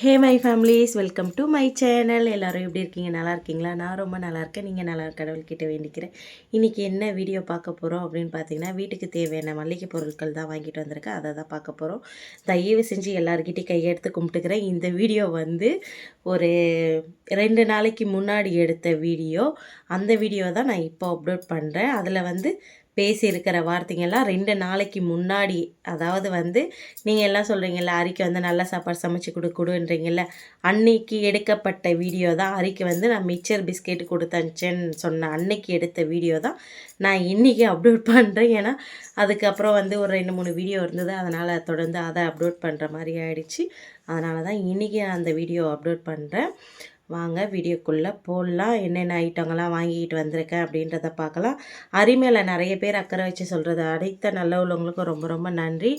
Hey my families welcome to my channel எல்லோரும் எப்படி இருக்கீங்க? நல்லா இருக்கீங்களா? நான் ரொம்ப நல்லா இருக்கேன். நீங்கள் நல்லா கடவுள்கிட்ட வேண்டிக்கிறேன். இன்றைக்கி என்ன வீடியோ பார்க்க போகிறோம் அப்படின்னு பார்த்தீங்கன்னா வீட்டுக்கு தேவையான மளிகை பொருட்கள் தான் வாங்கிட்டு வந்திருக்கேன். அதை தான் பார்க்க போகிறோம் தயவு செஞ்சு எல்லாருக்கிட்டையும் கையெடுத்து கும்பிட்டுக்கிறேன். இந்த வீடியோ வந்து ஒரு ரெண்டு நாளைக்கு முன்னாடி எடுத்த வீடியோ அந்த வீடியோ தான் நான் இப்போ அப்லோட் பண்ணுறேன் அதில் வந்து பேசியிருக்கிற வார்த்தைங்கெல்லாம் ரெண்டு நாளைக்கு முன்னாடி அதாவது வந்து நீங்கள் எல்லாம் சொல்கிறீங்கள அரிக்கு வந்து நல்ல சாப்பாடு சமைச்சு கொடு கொடுன்றீங்கல்ல அன்னைக்கு எடுக்கப்பட்ட வீடியோ தான் அரிக்கு வந்து நான் மிக்சர் பிஸ்கெட் கொடுத்தனுச்சேன்னு சொன்ன அன்னைக்கு எடுத்த வீடியோ தான் நான் இன்றைக்கி அப்லோட் பண்ணுறேன் ஏன்னா அதுக்கப்புறம் வந்து ஒரு ரெண்டு மூணு வீடியோ இருந்தது அதனால் தொடர்ந்து அதை அப்லோட் பண்ணுற மாதிரி ஆயிடுச்சு. அதனால தான் இன்றைக்கி நான் அந்த வீடியோ அப்லோட் பண்ணுறேன் வாங்க வீடியோக்குள்ளே போடலாம். என்னென்ன ஐட்டங்கள்லாம் வாங்கிக்கிட்டு வந்திருக்கேன் அப்படின்றத பார்க்கலாம். அரிமையில் நிறைய பேர் அக்கறை வச்சு சொல்கிறது அடைத்த நல்ல உள்ளவங்களுக்கும் ரொம்ப ரொம்ப நன்றி.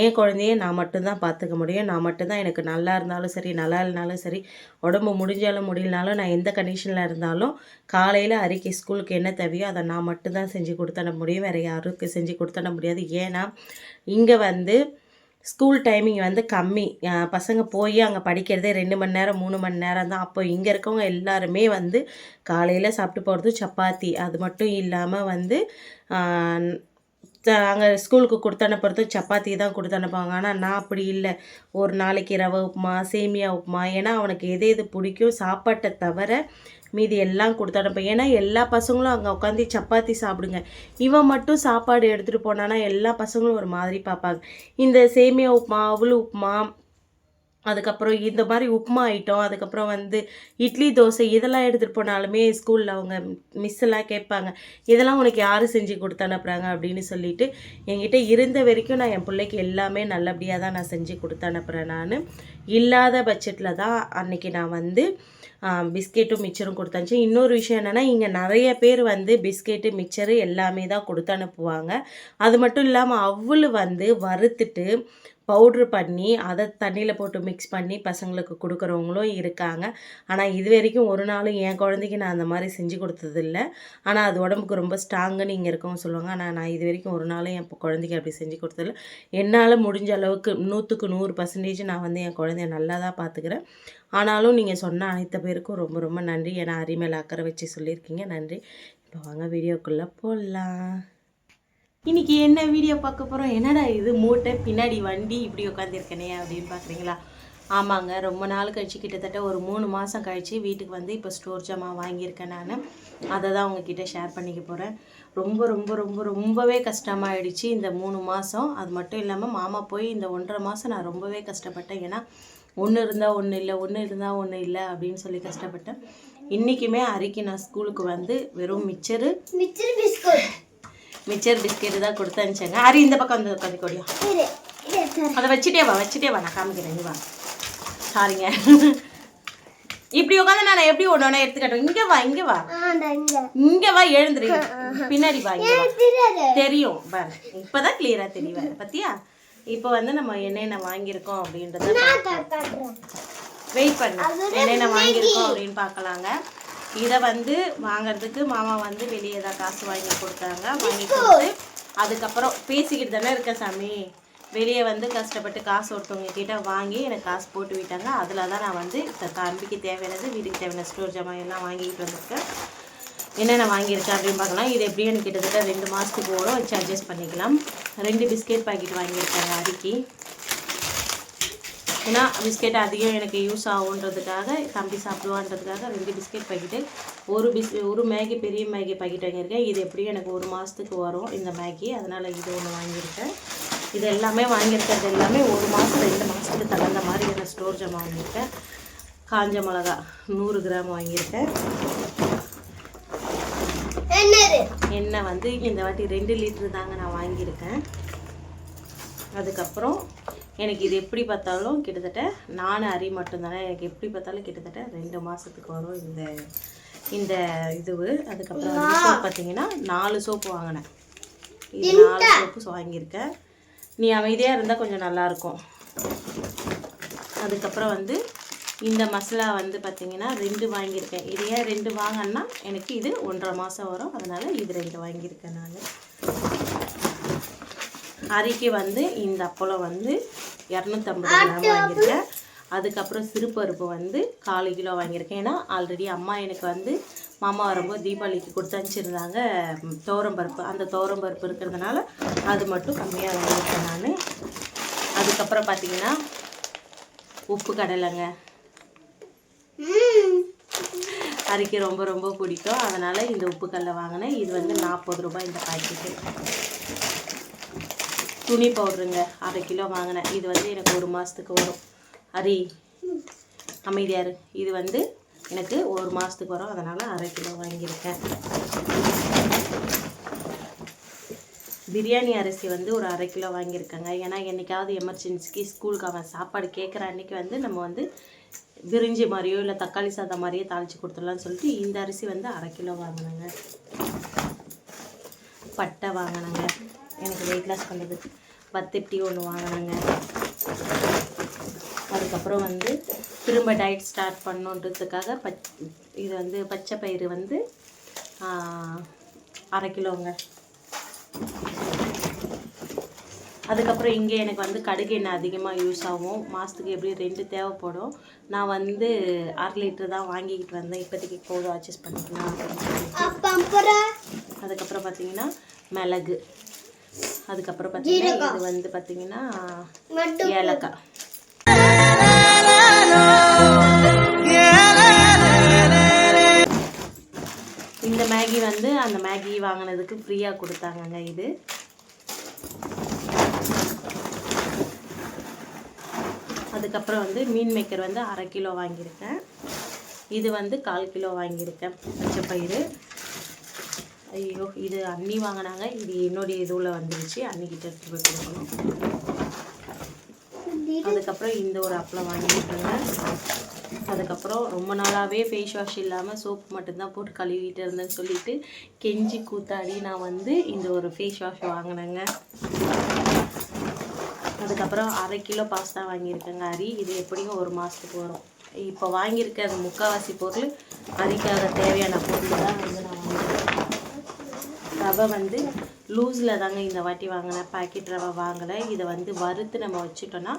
என் குழந்தைய நான் மட்டும்தான் பார்த்துக்க முடியும். நான் மட்டும்தான் எனக்கு நல்லா இருந்தாலும் சரி நல்லா இல்லைனாலும் சரி உடம்பு முடிஞ்சாலும் முடியலனாலும் நான் எந்த கண்டிஷனில் இருந்தாலும் காலையில் அரிக்கை ஸ்கூலுக்கு என்ன தேவையோ அதை நான் மட்டும்தான் செஞ்சு கொடுத்தட முடியும். வேறு யாருக்கு செஞ்சு கொடுத்தட முடியாது. ஏன்னா இங்கே வந்து ஸ்கூல் டைமிங் வந்து கம்மி. பசங்க போய் அங்கே படிக்கிறதே ரெண்டு மணி நேரம் மூணு மணி நேரம் தான். அப்போ இங்கே இருக்கவங்க எல்லாருமே வந்து காலையில் சாப்பிட்டு போகிறது சப்பாத்தி. அது மட்டும் இல்லாமல் வந்து அங்கே ஸ்கூலுக்கு கொடுத்து அனுப்புறது சப்பாத்தி தான் கொடுத்து அனுப்புவாங்க. ஆனால் நான் அப்படி இல்லை. ஒரு நாளைக்கு ரவை உப்புமா சேமியா உப்புமா. ஏன்னா அவனுக்கு எது எது பிடிக்கும் சாப்பாட்டை தவிர மீதி எல்லாம் கொடுத்து அனுப்பேன் ஏன்னா எல்லா பசங்களும் அங்கே உட்காந்து சப்பாத்தி சாப்பிடுங்க. இவன் மட்டும் சாப்பாடு எடுத்துகிட்டு போனான்னா எல்லா பசங்களும் ஒரு மாதிரி பார்ப்பாங்க. இந்த சேமியா உப்புமா அவலு உப்புமா அதுக்கப்புறம் இந்த மாதிரி உப்புமா ஐட்டம் அதுக்கப்புறம் வந்து இட்லி தோசை இதெல்லாம் எடுத்துகிட்டு போனாலுமே ஸ்கூலில் அவங்க மிஸ் எல்லாம் கேட்பாங்க. இதெல்லாம் உனக்கு யார் செஞ்சு கொடுத்து அனுப்புகிறாங்க அப்படின்னு சொல்லிட்டு என்கிட்ட இருந்த வரைக்கும் நான் என் பிள்ளைக்கு எல்லாமே நல்லபடியாக தான் நான் செஞ்சு கொடுத்து அனுப்புகிறேன் நான். இல்லாத பட்சத்தில் தான் அன்னைக்கு நான் வந்து பிஸ்கெட்டும் மிச்சரும் கொடுத்தாச்சு இன்னொரு விஷயம் என்னென்னா இங்கே நிறைய பேர் வந்து பிஸ்கெட்டு மிச்சரு எல்லாமே தான் கொடுத்து அனுப்புவாங்க. அது மட்டும் இல்லாமல் அவ்வளோ வந்து வறுத்துட்டு பவுட்ரு பண்ணி அதை தண்ணியில் போட்டு மிக்ஸ் பண்ணி பசங்களுக்கு கொடுக்குறவங்களும் இருக்காங்க. ஆனால் இது வரைக்கும் ஒரு நாளும் என் குழந்தைக்கு நான் அந்த மாதிரி செஞ்சு கொடுத்ததில்ல. ஆனால் அது உடம்புக்கு ரொம்ப ஸ்ட்ராங்குன்னு இங்கே இருக்கவங்க சொல்லுவாங்க. ஆனால் நான் இது வரைக்கும் ஒரு நாளும் என் குழந்தைக்கு அப்படி செஞ்சு கொடுத்ததில்ல. என்னால் முடிஞ்ச அளவுக்கு நூற்றுக்கு நூறு பர்சன்டேஜ் நான் வந்து என் குழந்தைய நல்லா தான் பார்த்துக்கிறேன் ஆனாலும் நீங்கள் சொன்ன அனைத்து பேருக்கும் ரொம்ப ரொம்ப நன்றி. ஏன்னா அரிமையில் அக்கறை வச்சு சொல்லியிருக்கீங்க. நன்றி. இப்போ வாங்க வீடியோக்குள்ளே போடலாம் இன்னைக்கு என்ன வீடியோ பார்க்க போகிறோம் என்னடா இது? மூட்டை பின்னாடி வண்டி இப்படி உட்காந்துருக்கனே அப்படின்னு பார்க்குறீங்களா? ஆமாங்க ரொம்ப நாள் கழிச்சு கிட்டத்தட்ட ஒரு மூணு மாதம் கழித்து வீட்டுக்கு வந்து இப்போ ஸ்டோர் ஜாமான் வாங்கியிருக்கேன் நான். அதை தான் உங்ககிட்ட ஷேர் பண்ணிக்க போகிறேன் ரொம்ப ரொம்ப ரொம்ப ரொம்பவே கஷ்டமாயிடுச்சு இந்த மூணு மாதம் அது மட்டும் இல்லாமல் மாமா போய் இந்த ஒன்றரை மாதம் நான் ரொம்பவே கஷ்டப்பட்டேன். ஏன்னா ஒன்று இருந்தால் ஒன்று இல்லை ஒன்று இருந்தால் ஒன்று இல்லை அப்படின்னு சொல்லி கஷ்டப்பட்டேன். இன்றைக்குமே அரிக்கி நான் ஸ்கூலுக்கு வந்து வெறும் mixture mixture biscuit. Mixture biscuit தான் கொடுத்து அனுப்பிச்சாங்க. அரி இந்த பக்கம் வந்து உட்காந்து கொடியா. இரு இரு சார். அதை வச்சுட்டே வா வச்சுட்டே வா நான் காமிக்கிறேன். நீ வா. சாரிங்க இப்படி உட்காந்து நான் எப்படி ஒன்று ஒன்றா எடுத்துக்கட்டும்? இங்கே வா இங்கே வா. இங்க. வா எழுந்துரு. பின்னாடி வா தெரியும் பாரு. இப்போதான் கிளியராக தெரியும் பத்தியா? இப்போ வந்து நம்ம என்னென்ன வாங்கியிருக்கோம் அப்படின்றத வெயிட் பண்ணு. என்னென்ன வாங்கியிருக்கோம் அப்படின்னு பார்க்கலாங்க. இதை வந்து வாங்குறதுக்கு மாமா வந்து வெளியே தான் காசு வாங்கி கொடுத்தாங்க வாங்கி கொடுத்து அதுக்கப்புறம் பேசிக்கிட்டு தானே இருக்க சாமி. வெளியே வந்து கஷ்டப்பட்டு காசு ஒருத்தவங்க கிட்ட வாங்கி எனக்கு காசு போட்டு விட்டாங்க. அதில் தான் நான் வந்து இந்த தம்பிக்கு தேவையானது வீட்டுக்கு தேவையான ஸ்டோர் ஜாமான் எல்லாம் வாங்கிக்கிட்டு வந்திருக்கேன். என்னென்ன வாங்கியிருக்கேன் அப்படின்னு பார்க்கலாம். இது எப்படியும் எனக்கு கிட்டத்தட்ட ரெண்டு மாதத்துக்கு ஓடும் வச்சு அட்ஜஸ்ட் பண்ணிக்கலாம். ரெண்டு பிஸ்கெட் பாக்கெட் வாங்கியிருக்காங்க அரிக்கி. ஏன்னா பிஸ்கெட் அதிகம் எனக்கு யூஸ் ஆகுன்றதுக்காக தம்பி சாப்பிடுவான்றதுக்காக ரெண்டு பிஸ்கெட் பாக்கெட்டு ஒரு பிஸ் ஒரு மேகி பெரிய மேகி பாக்கெட் வாங்கியிருக்கேன். இது எப்படியும் எனக்கு ஒரு மாதத்துக்கு வரும் இந்த மேகி. அதனால் இது ஒன்று வாங்கியிருக்கேன். இது எல்லாமே வாங்கியிருக்கிறது எல்லாமே ஒரு மாதம் ரெண்டு மாதத்துக்கு தகுந்த மாதிரி நான் ஸ்டோர் ஜாமான் வாங்கியிருக்கேன். காஞ்ச மிளகா நூறு கிராம் வாங்கியிருக்கேன். எண்ணெய் வந்து இந்த வாட்டி ரெண்டு லிட்டரு தாங்க நான் வாங்கியிருக்கேன். அதுக்கப்புறம் எனக்கு இது எப்படி பார்த்தாலும் கிட்டத்தட்ட நாலு அரி மட்டும்தானே. எனக்கு எப்படி பார்த்தாலும் கிட்டத்தட்ட ரெண்டு மாதத்துக்கு வரும் இந்த இந்த இதுவு. அதுக்கப்புறம் பார்த்தீங்கன்னா நாலு சோப்பு வாங்கினேன். இது நாலு சோப்பு வாங்கியிருக்கேன். நீ அமைதியாக இருந்தால் கொஞ்சம் நல்லாயிருக்கும். அதுக்கப்புறம் வந்து இந்த மசாலா வந்து பார்த்தீங்கன்னா ரெண்டு வாங்கியிருக்கேன். இது ஏன் ரெண்டு வாங்கினா எனக்கு இது ஒன்றரை மாதம் வரும். அதனால் இது ரெண்டு வாங்கியிருக்கேன் நான். அரிக்கு வந்து இந்த அப்பளம் வந்து இரநூத்தம்பது கிராம் வாங்கியிருக்கேன். அதுக்கப்புறம் சிறுபருப்பு வந்து கால் கிலோ வாங்கியிருக்கேன். ஏன்னா ஆல்ரெடி அம்மா எனக்கு வந்து மாமா வரும்போது தீபாவளிக்கு கொடுத்து அனுப்பிச்சிருந்தாங்க பருப்பு. அந்த பருப்பு இருக்கிறதுனால அது மட்டும் கம்மியாக வாங்கியிருக்கேன் நான். அதுக்கப்புறம் பார்த்தீங்கன்னா உப்பு கடலைங்க. அரிக்கு ரொம்ப ரொம்ப பிடிக்கும். அதனால் இந்த உப்பு கடலை வாங்கினேன். இது வந்து நாற்பது ரூபாய் இந்த பாக்கெட்டு துணி பவுடருங்க. அரை கிலோ வாங்கினேன். இது வந்து எனக்கு ஒரு மாதத்துக்கு வரும். அரி அமைதியார் இது வந்து எனக்கு ஒரு மாதத்துக்கு வரும். அதனால் அரை கிலோ வாங்கியிருக்கேன். பிரியாணி அரிசி வந்து ஒரு அரை கிலோ வாங்கியிருக்கேங்க. ஏன்னா என்றைக்காவது எமர்ஜென்சிக்கு ஸ்கூலுக்கு அவன் சாப்பாடு கேட்குற அன்னைக்கு வந்து நம்ம வந்து விரிஞ்சி மாதிரியோ இல்லை தக்காளி சாதம் மாதிரியோ தாளித்து கொடுத்துடலாம்னு சொல்லிட்டு இந்த அரிசி வந்து அரை கிலோ வாங்கினேங்க. பட்டை வாங்கினேங்க. எனக்கு வெயிட் லாஸ் பண்ணுறதுக்கு பத்திப்டி ஒன்று வாங்கினேங்க அதுக்கப்புறம் வந்து திரும்ப டயட் ஸ்டார்ட் பண்ணுன்றதுக்காக பச் இது வந்து பச்சை பயிறு வந்து அரை கிலோங்க. அதுக்கப்புறம் இங்கே எனக்கு வந்து கடுகு எண்ணெய் அதிகமாக யூஸ் ஆகும். மாதத்துக்கு எப்படி ரெண்டு தேவைப்படும். நான் வந்து அரை லிட்டர் தான் வாங்கிக்கிட்டு வந்தேன். இப்போதைக்கு போதும் அட்ஜஸ்ட் பண்ணிக்கலாம் அதுக்கப்புறம் பார்த்தீங்கன்னா மிளகு. அதுக்கப்புறம் பார்த்தீங்கன்னா இது வந்து பார்த்தீங்கன்னா ஏலக்காய். இந்த மேகி வந்து அந்த மேகி வாங்கினதுக்கு ஃப்ரீயாக கொடுத்தாங்கங்க இது. அதுக்கப்புறம் வந்து மீன் மேக்கர் வந்து அரை கிலோ வாங்கியிருக்கேன். இது வந்து கால் கிலோ வாங்கியிருக்கேன் பச்சை பயிறு ஐயோ இது அண்ணி வாங்கினாங்க. இது என்னுடைய இதுவில் வந்துருச்சு. அன்னிக்கிட்ட எடுத்துகிட்டு போய் கொடுக்கணும். அதுக்கப்புறம் இந்த ஒரு அப்பளம் வாங்கியிருக்கேங்க. அதுக்கப்புறம் ரொம்ப நாளாகவே ஃபேஸ் வாஷ் இல்லாமல் சோப் மட்டும்தான் போட்டு கழுவிட்டு இருந்தேன்னு சொல்லிட்டு கெஞ்சி கூத்தாடி நான் வந்து இந்த ஒரு ஃபேஸ் வாஷ் வாங்கினேங்க. அதுக்கப்புறம் அரை கிலோ பாஸ்தா வாங்கியிருக்கேங்க அரி இது எப்படியும் ஒரு மாதத்துக்கு வரும்? இப்போ வாங்கியிருக்க அந்த முக்கால்வாசி பொருள் அரிக்காக தேவையான பொருள் தான் வந்து நான் வாங்கியிருக்கேன் ரவை வந்து லூஸில் தாங்க இந்த வாட்டி வாங்கினேன். பாக்கெட் ரவை வாங்கலை. இதை வந்து வறுத்து நம்ம வச்சுட்டோன்னா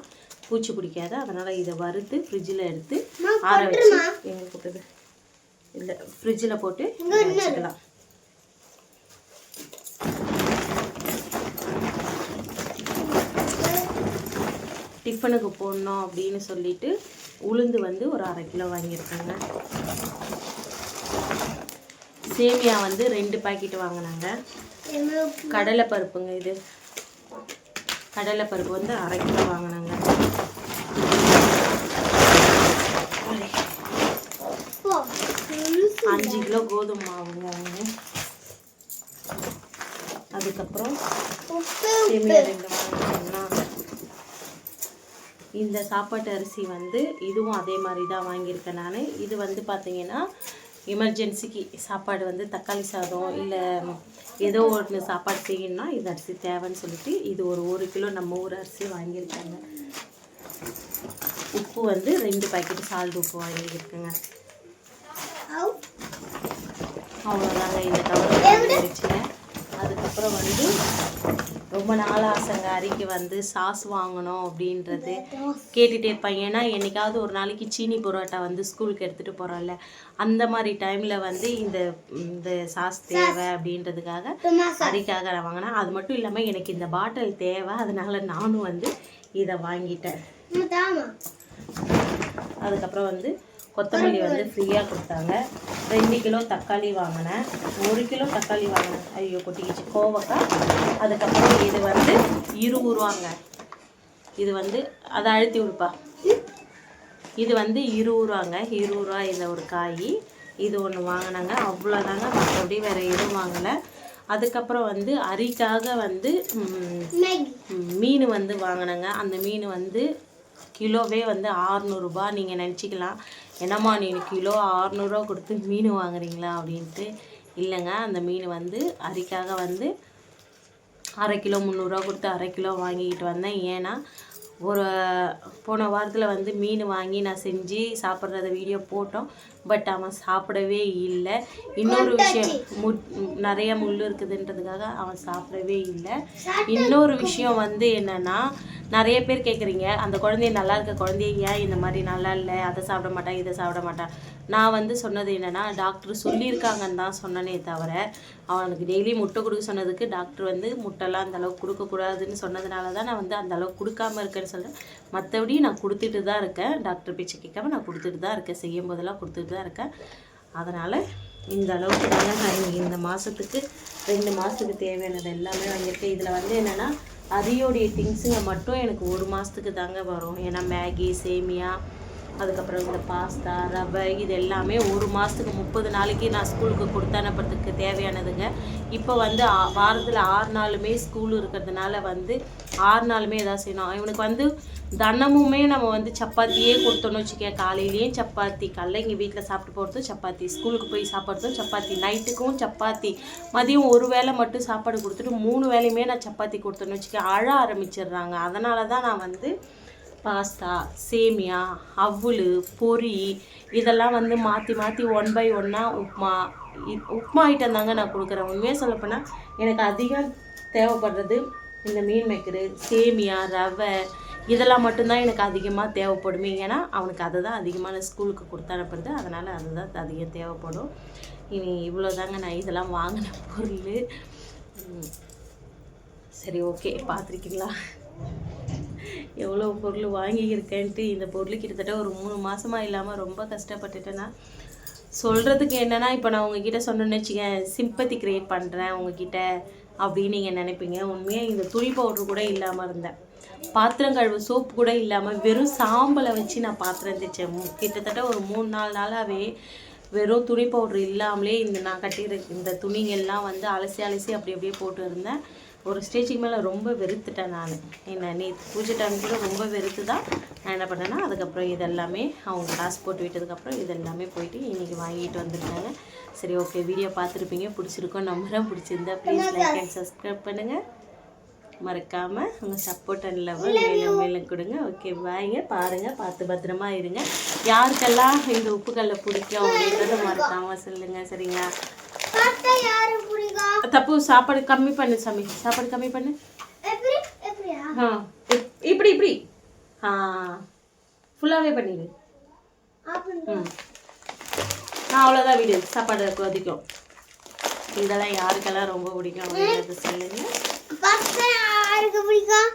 பூச்சி பிடிக்காது. அதனால் இதை வறுத்து ஃப்ரிட்ஜில் எடுத்து ஆற வச்சு எங்கே போட்டது? இல்லை ஃப்ரிட்ஜில் போட்டு வச்சுக்கலாம். டிஃபனுக்கு போடணும் அப்படின்னு சொல்லிட்டு உளுந்து வந்து ஒரு அரை கிலோ வாங்கியிருக்காங்க. சேமியா வந்து ரெண்டு பாக்கெட் வாங்கினாங்க. கடலை பருப்புங்க இது. கடலை பருப்பு வந்து அரை கிலோ வாங்கினாங்க. அஞ்சு கிலோ கோதுமை மாவுங்க அவங்க. அதுக்கப்புறம் சேமியா ரெண்டு வாங்கினோம்னா இந்த சாப்பாட்டு அரிசி வந்து இதுவும் அதே மாதிரி தான் வாங்கியிருக்கேன் நான். இது வந்து பார்த்தீங்கன்னா எமர்ஜென்சிக்கு சாப்பாடு வந்து தக்காளி சாதம் இல்லை ஏதோ ஒன்று சாப்பாடு செய்யணும்னா இது அரிசி தேவைன்னு சொல்லிட்டு இது ஒரு ஒரு கிலோ நம்ம ஊர் அரிசி வாங்கியிருக்காங்க. உப்பு வந்து ரெண்டு பாக்கெட் சால்ட் உப்பு வாங்கியிருக்கேங்க. அவ்வளோதாங்க இந்த கவர் அதுக்கப்புறம் வந்து ரொம்ப நாள் ஆசைங்க அரிக்கு வந்து சாஸ் வாங்கணும் அப்படின்றது கேட்டுகிட்டே இருப்பேன். ஏன்னா என்னைக்காவது ஒரு நாளைக்கு சீனி பரோட்டா வந்து ஸ்கூலுக்கு எடுத்துகிட்டு போகிறோம்ல அந்த மாதிரி டைமில் வந்து இந்த இந்த சாஸ் தேவை அப்படின்றதுக்காக அரிக்காக நான் வாங்கினேன். அது மட்டும் இல்லாமல் எனக்கு இந்த பாட்டில் தேவை அதனால நானும் வந்து இதை வாங்கிட்டேன். அதுக்கப்புறம் வந்து கொத்தமல்லி வந்து ஃப்ரீயாக கொடுத்தாங்க. ரெண்டு கிலோ தக்காளி வாங்கினேன். ஒரு கிலோ தக்காளி வாங்கினேன். ஐயோ கொட்டிக்கிச்சு. கோவக்காய். அதுக்கப்புறம் இது வந்து இருபது ரூபாங்க இது வந்து அதை அழுத்தி விடுப்பா. இது வந்து இருபது ரூபாங்க இருபது ரூபா இந்த ஒரு காய். இது ஒன்று வாங்கினாங்க. அவ்வளோதாங்க மற்றபடி வேறு எதுவும் வாங்கலை. அதுக்கப்புறம் வந்து அரிக்காக வந்து மீன் வந்து வாங்கினேங்க. அந்த மீன் வந்து கிலோவே வந்து ஆறுநூறுபா நீங்கள் நினச்சிக்கலாம். என்னம்மா நீ கிலோ ஆறுநூறுவா கொடுத்து மீன் வாங்குறீங்களா அப்படின்ட்டு. இல்லைங்க அந்த மீன் வந்து அரிக்காக வந்து அரை கிலோ முந்நூறுரூவா கொடுத்து அரை கிலோ வாங்கிக்கிட்டு வந்தேன். ஏன்னா ஒரு போன வாரத்தில் வந்து மீன் வாங்கி நான் செஞ்சு சாப்பிட்றத வீடியோ போட்டோம். பட் அவன் சாப்பிடவே இல்லை. இன்னொரு விஷயம் மு நிறைய முள் இருக்குதுன்றதுக்காக அவன் சாப்பிடவே இல்லை. இன்னொரு விஷயம் வந்து என்னன்னா நிறைய பேர் கேட்குறீங்க அந்த குழந்தைய நல்லா இருக்க குழந்தைய ஏன் இந்த மாதிரி நல்லா இல்லை அதை சாப்பிட மாட்டேன் இதை சாப்பிட மாட்டேன். நான் வந்து சொன்னது என்னென்னா டாக்டர் சொல்லியிருக்காங்கன்னு தான் சொன்னனே தவிர அவனுக்கு டெய்லி முட்டை கொடுக்க சொன்னதுக்கு டாக்டர் வந்து முட்டைலாம் அந்த அளவுக்கு கொடுக்கக்கூடாதுன்னு சொன்னதுனால தான் நான் வந்து அந்த அளவுக்கு கொடுக்காம இருக்கேன்னு சொல்கிறேன் மற்றபடி நான் கொடுத்துட்டு தான் இருக்கேன். டாக்டர் பேச்சு கேட்காம நான் கொடுத்துட்டு தான் இருக்கேன். செய்யும் போதெல்லாம் கொடுத்துட்டு தான் இருக்கேன். அதனால் இந்த அளவுக்கு தாங்க நான் இந்த மாதத்துக்கு ரெண்டு மாதத்துக்கு தேவையானது எல்லாமே வாங்கியிருக்கேன். இதில் வந்து என்னென்னா அரியோடைய திங்ஸுங்க மட்டும் எனக்கு ஒரு மாதத்துக்கு தாங்க வரும். ஏன்னா மேகி சேமியா அதுக்கப்புறம் இந்த பாஸ்தா ரவை இது எல்லாமே ஒரு மாதத்துக்கு முப்பது நாளைக்கு நான் ஸ்கூலுக்கு கொடுத்தனுப்புறதுக்கு தேவையானதுங்க. இப்போ வந்து வாரத்தில் ஆறு நாளுமே ஸ்கூல் இருக்கிறதுனால வந்து ஆறு நாளுமே எதாவது செய்யணும். இவனுக்கு வந்து தினமுமே நம்ம வந்து சப்பாத்தியே கொடுத்தோன்னு வச்சுக்கேன் காலையிலேயும் சப்பாத்தி காலைல இங்கே வீட்டில் சாப்பிட்டு போகிறதும் சப்பாத்தி ஸ்கூலுக்கு போய் சாப்பிட்றதும் சப்பாத்தி நைட்டுக்கும் சப்பாத்தி. மதியம் ஒரு வேளை மட்டும் சாப்பாடு கொடுத்துட்டு மூணு வேலையுமே நான் சப்பாத்தி கொடுத்தோன்னு வச்சுக்கேன் அழ ஆரம்பிச்சிடுறாங்க. அதனால தான் நான் வந்து பாஸ்தா சேமியா அவுள் பொரி இதெல்லாம் வந்து மாற்றி மாற்றி ஒன் பை ஒன்னாக உப்மா உப்மா ஐட்டம் தாங்க நான் கொடுக்குறேன். உண்மையாக சொல்லப்போனால் எனக்கு அதிகம் தேவைப்படுறது இந்த மீன் மேக்கரு சேமியா ரவை இதெல்லாம் மட்டும்தான் எனக்கு அதிகமாக தேவைப்படுமே. ஏன்னா அவனுக்கு அதை தான் அதிகமான ஸ்கூலுக்கு கொடுத்து அனுப்புறது. அதனால் அதுதான் அதிகம் தேவைப்படும். இனி இவ்வளோ தாங்க நான் இதெல்லாம் வாங்கின பொருள். சரி ஓகே பார்த்துருக்கீங்களா? எவ்வளோ பொருள் வாங்கியிருக்கேன்ட்டு இந்த பொருள் கிட்டத்தட்ட ஒரு மூணு மாதமாக இல்லாமல் ரொம்ப கஷ்டப்பட்டுட்டேன்னா சொல்கிறதுக்கு என்னென்னா இப்போ நான் உங்ககிட்ட சொன்னேன்னு வச்சுக்கேன் சிம்பத்தி க்ரியேட் பண்ணுறேன் உங்ககிட்ட அப்படின்னு நீங்கள் நினைப்பீங்க. உண்மையாக இந்த துணி பவுட்ரு கூட இல்லாமல் இருந்தேன். பாத்திரம் கழுவு சோப்பு கூட இல்லாமல் வெறும் சாம்பலை வச்சு நான் பாத்திரம் தைச்சேன். கிட்டத்தட்ட ஒரு மூணு நாலு நாளாகவே வெறும் துணி பவுட்ரு இல்லாமலே இந்த நான் கட்டியிருக்க இந்த துணிங்கெல்லாம் வந்து அலசி அலசி அப்படி அப்படியே போட்டு இருந்தேன். ஒரு ஸ்டேஜுக்கு மேலே ரொம்ப வெறுத்துட்டேன் நான். என்ன நீ பூஜை டைம் கூட ரொம்ப வெறுத்து தான் நான் என்ன பண்ணேன்னா அதுக்கப்புறம் இதெல்லாமே அவங்க காசு போட்டு விட்டதுக்கப்புறம் இதெல்லாமே போயிட்டு இன்றைக்கி வாங்கிட்டு வந்துருக்காங்க. சரி ஓகே வீடியோ பார்த்துருப்பீங்க. பிடிச்சிருக்கோம். நம்புறேன் பிடிச்சிருந்தா ப்ளீஸ் லைக் அண்ட் சப்ஸ்கிரைப் பண்ணுங்கள் மறக்காமல் உங்கள் சப்போர்ட் அண்ட் லெவல் மேலும் மேலும் கொடுங்க. ஓகே வாங்க பாருங்கள் பார்த்து பத்திரமா இருங்க. யாருக்கெல்லாம் இந்த உப்புக்கல்லை பிடிக்கும் அப்படின்றத மறக்காமல் சொல்லுங்கள் சரிங்களா? தப்பு சாப்பாடு கம்மி பண்ணு சாமி. சாப்பாடு கம்மி பண்ணு. இப்படி இப்படி. ஆ ஃபுல்லாகவே பண்ணிடு. ம். நான் அவ்வளோதான் வீடு சாப்பாடு கொதிக்கும். இதெல்லாம் யாருக்கெல்லாம் ரொம்ப பிடிக்கும் அப்படின்றத சொல்லுங்க. யாருக்கு பிடிக்கும்?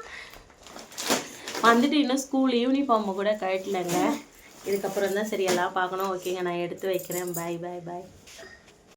வந்துட்டு இன்னும் ஸ்கூல் யூனிஃபார்மை கூட கழட்டலைங்க. இதுக்கப்புறம் தான் சரி எல்லாம் பார்க்கணும். ஓகேங்க நான் எடுத்து வைக்கிறேன். பாய் பாய் பாய்